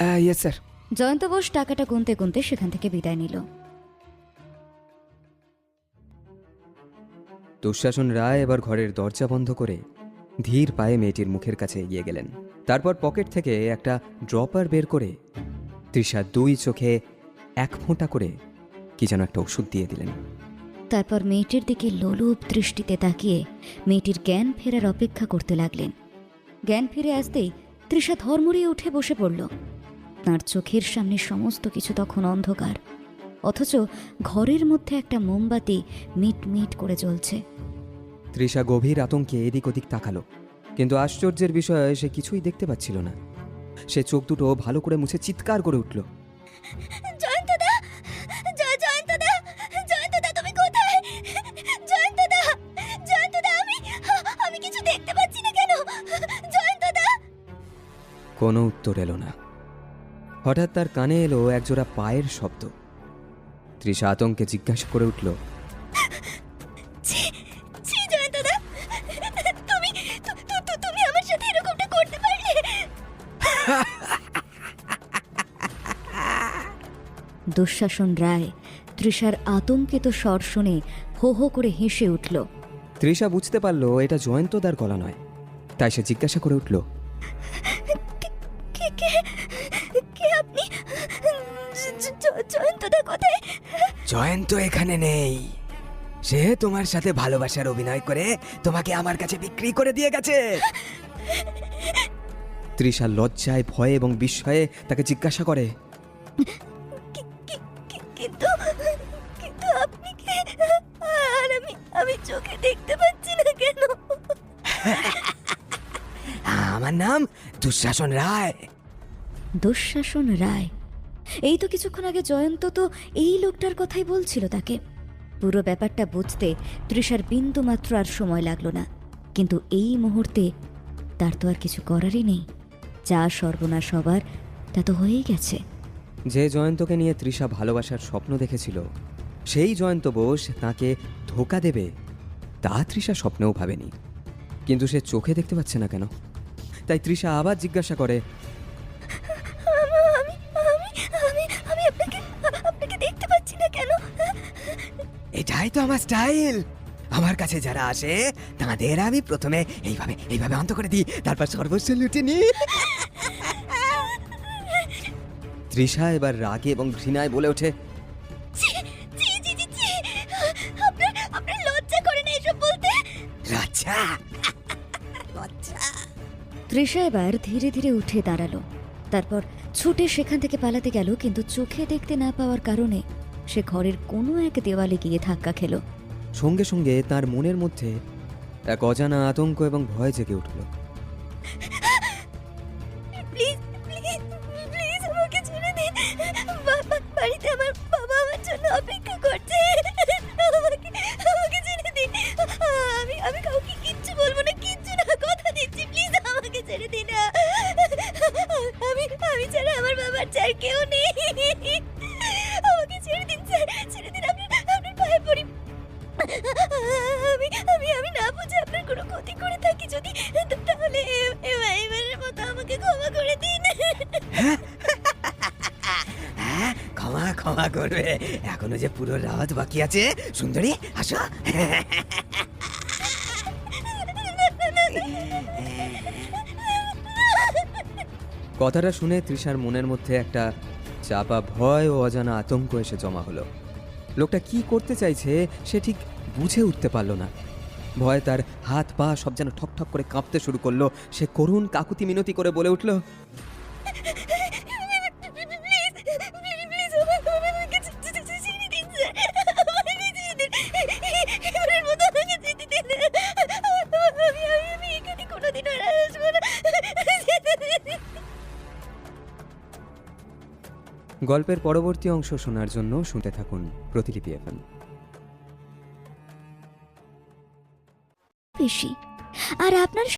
Yes sir Jayanta Bose টাকাটা গুনতে গুনতে সেখান থেকে বিদায় নিল। দুঃশাসন রায় এবার ঘরের দরজা বন্ধ করে ধীর পায়ে মেয়েটির মুখের কাছে এগিয়ে গেলেন। তারপর পকেট থেকে একটা ড্রপার বের করে তৃষা দুই চোখে এক ফোঁটা করে কি যেন একটা ওষুধ দিয়ে দিলেন। তারপর মেয়েটির দিকে লোলুপ দৃষ্টিতে তাকিয়ে মেয়েটির জ্ঞান ফেরার অপেক্ষা করতে লাগলেন। জ্ঞান ফিরে আসতেই তৃষা ধর্মরিয়ে উঠে বসে পড়ল। তার চোখের সামনে সমস্ত কিছু তখন অন্ধকার। অথচ ঘরের মধ্যে একটা মোমবাতি মিট মিট করে জ্বলছে। তৃষা গভীর আতঙ্কে এদিক ওদিক তাকালো কিন্তু আশ্চর্যের বিষয়ে সে কিছুই দেখতে পাচ্ছিল না। সে চোখ দুটো ভালো করে মুছে চিৎকার করে উঠল। জয়ন্তদা! জয়ন্তদা! জয়ন্তদা তুমি কোথায়? জয়ন্তদা! জয়ন্তদা আমি আমি কিছু দেখতে পাচ্ছি না কেন? জয়ন্তদা! কোনো উত্তর এলো না। হঠাৎ তার কানে এলো একজোড়া পায়ের শব্দ। তৃষা আতঙ্কে জিজ্ঞাসা করে উঠল ছি ছি জয়ন্তদা তুমি তু- তু- তু- তুমি আমার সাথে এরকমটা করতে পারলে? দুঃশাসন রায় তৃষার আতঙ্কিত স্বর শুনে হো হো করে হেসে উঠল। তৃষা বুঝতে পারল এটা জয়ন্তদার গলা নয় তাই সে জিজ্ঞাসা করে উঠল কে কে কে আপনি জয়ন্তদা কোথায়? জয়ন্ত এখানে নেই। সে তোমার সাথে ভালোবাসার অভিনয় করে তোমাকে আমার কাছে বিক্রি করে দিয়ে গেছে। তৃষা লজ্জায় ভয়ে এবং বিস্ময়ে তাকে জিজ্ঞাসা করে। কিন্তু কিন্তু আপনি কে? আর আমি আমি চোখে দেখতে পাচ্ছি না কেন? আমার নাম দুঃশাসন রায়। দুঃশাসন রায়? এই তো কিছুক্ষণ আগে জয়ন্ত তো এই লোকটার কথাই বলছিল তাকে। পুরো ব্যাপারটা বুঝতে তৃষার বিন্দু মাত্র আর সময় লাগল না। কিন্তু এই মুহূর্তে তার তো আর কিছু করারই নেই। যা সর্বনাশ হবার, তা তো হয়েই গেছে। যে জয়ন্তকে নিয়ে তৃষা ভালোবাসার স্বপ্ন দেখেছিল, সেই জয়ন্ত বোস তাকে ধোকা দেবে, তা তৃষা স্বপ্নেও ভাবেনি। কিন্তু সে চোখে দেখতে পাচ্ছে না কেন? তাই তৃষা আবার জিজ্ঞাসা করে এটাই তো আমার স্টাইল আমার কাছে যারা আসে তাদের আমি প্রথমে এইভাবে এইভাবে অন্ত করে দিই তারপর সর্বস্ব লুটে নিই। তৃষা এবার রাগে এবং ঘৃণায় বলে ওঠে তৃষা এবার ধীরে ধীরে উঠে দাঁড়াল। তারপর ছুটে সেখান থেকে পালাতে গেল কিন্তু চোখে দেখতে না পাওয়ার কারণে সে ঘরের কোনো এক দেওয়ালে গিয়ে ধাক্কা খেলো। সঙ্গে সঙ্গে তার মনের মধ্যে এক অজানা আতঙ্ক এবং ভয় জেগে উঠল। বাড়িতে আমার বাবা আমার জন্য অপেক্ষা করছে। আমাকে আমাকে ছেড়ে দিন আমি আমি কাউকে কিচ্ছু বলব না কিচ্ছু না কথা দিচ্ছি। প্লিজ আমাকে ছেড়ে দিন আমি আমি ছাড়া আমার বাবার চার কেউ নেই। ক্ষতি করে থাকি যদি তাহলে এবারের মতো আমাকে ক্ষমা করে দিন। ক্ষমা ক্ষমা করবে। এখনও যে পুরো রাত বাকি আছে সুন্দরী আসো। কথাটা শুনে তৃষার মনের মধ্যে একটা চাপা ভয় ও অজানা আতঙ্ক এসে জমা হলো। লোকটা কি করতে চাইছে সে ঠিক বুঝে উঠতে পারল না। ভয় তার হাত পা সব যেন ঠক ঠক করে কাঁপতে শুরু করল। সে করুণ কাকুতি মিনতি করে বলে উঠল, গল্পের পরবর্তী অংশ শোনার জন্য শুনতে থাকুন প্রতিলিপি এফএম বেশি। আর আপনার